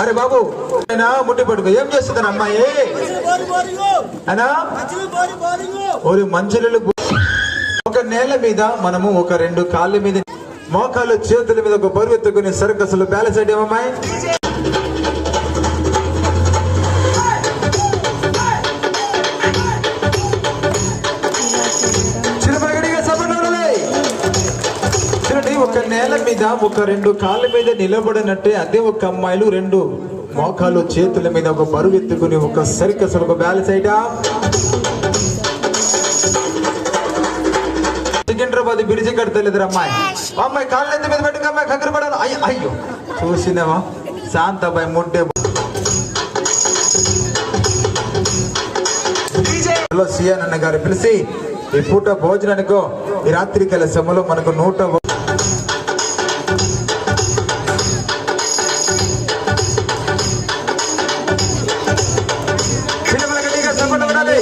అరే, బాబు అయినా ముట్టి పట్టుకో ఏం చేస్తుంది అమ్మాయి ఓరి మంచులు ఒక నేల మీద మనము ఒక రెండు కాళ్ళ మీద మోకాలు చేతుల మీద ఒక బరువు ఎత్తుకుని సర్కస్లు బ్యాలెన్స్ అంటే నేల మీద ఒక రెండు కాళ్ళ మీద నిలబడినట్టే అదే ఒక అమ్మాయిలు రెండు మోకాలు చేతుల మీద ఒక బరువు ఎత్తుకుని ఒక సర్కస్ ఒక బ్యాలెన్స్ అయిటా సికింద్రాబాద్ బిరిజి కడతలేదు అమ్మాయి. అమ్మాయి కాళ్ళ మీద పెట్టుకు అమ్మాయి కంకర పడాలి. అయ్యో అయ్యో. చూసినావా? శాంతబాయ్ ముడ్డే హలో సియాన్ అన్న గారు పిలిచి ఈ పూట భోజనానికో ఈ రాత్రి కల సమయంలో మనకు నూట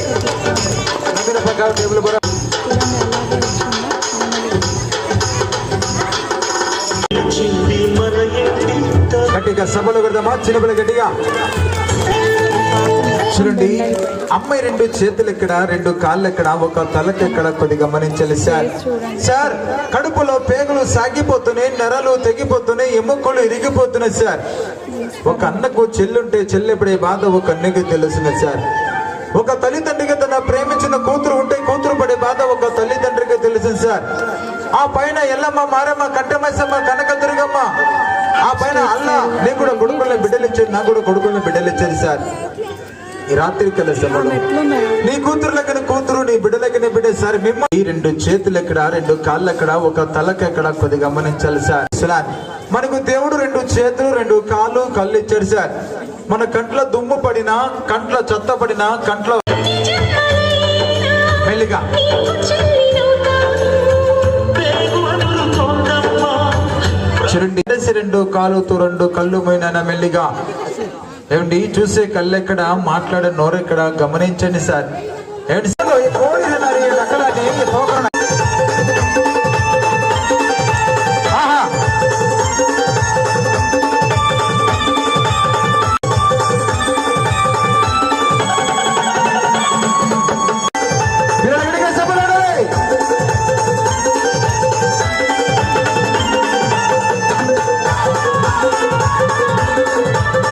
సపోర్ట్ కొట్టాలి. టేబుల్ కూడా గట్టిగా సభలో కొడదామా చిన్నపిల్ల గట్టిగా. చూడండి అమ్మాయి రెండు చేతులు ఎక్కడ రెండు కాళ్ళు ఎక్కడ ఒక తలకి ఎక్కడ కొద్ది గమనించాలి సార్. సార్ కడుపులో పేగులు సాగిపోతున్నాయి నరాలు తెగిపోతున్నాయి ఎముకలు ఇరిగిపోతున్నాయి సార్. ఒక అన్నకు చెల్లుంటే చెల్లెపడే బాధ ఒక అన్నకి తెలుసును సార్. ఒక తల్లిదండ్రికి తన ప్రేమించిన కూతురు ఉంటే కూతురు పడే బాధ ఒక తల్లిదండ్రికి తెలుసు సార్. ఆ పైన ఎల్లమ్మ మారమ్మ కట్టమైసమ్మ కనకదుర్గమ్మ ఆ పైన అల్ల నీ కూడా కొడుకుల బిడ్డలు ఇచ్చారు నాకు కూడా కొడుకుల్ని బిడ్డలు ఇచ్చారు సార్. ఈ రాత్రి కల సమయంలో నీ కూతురులకి కూతురు నీ బిడ్డలకి బిడ్డ సార్ మిమ్మల్ని ఈ రెండు చేతులు ఎక్కడ రెండు కాళ్ళు ఎక్కడ ఒక తలకి ఎక్కడ కొద్ది గమనించాలి సార్. సార్ మనకు దేవుడు రెండు చేతులు రెండు కాళ్ళు కళ్ళు ఇచ్చాడు సార్. మన కంట్లో దుమ్ము పడినా కంట్లో చెత్త పడినా కంట్లో మెల్లిగా. చూడండి. కలిసి రెండు కాలుతో రెండు కళ్ళు పోయినా మెల్లిగా. ఏమండి చూసే కళ్ళు ఎక్కడ? మాట్లాడే నోరు ఎక్కడ? గమనించండి సార్. ఏమిటి సార్?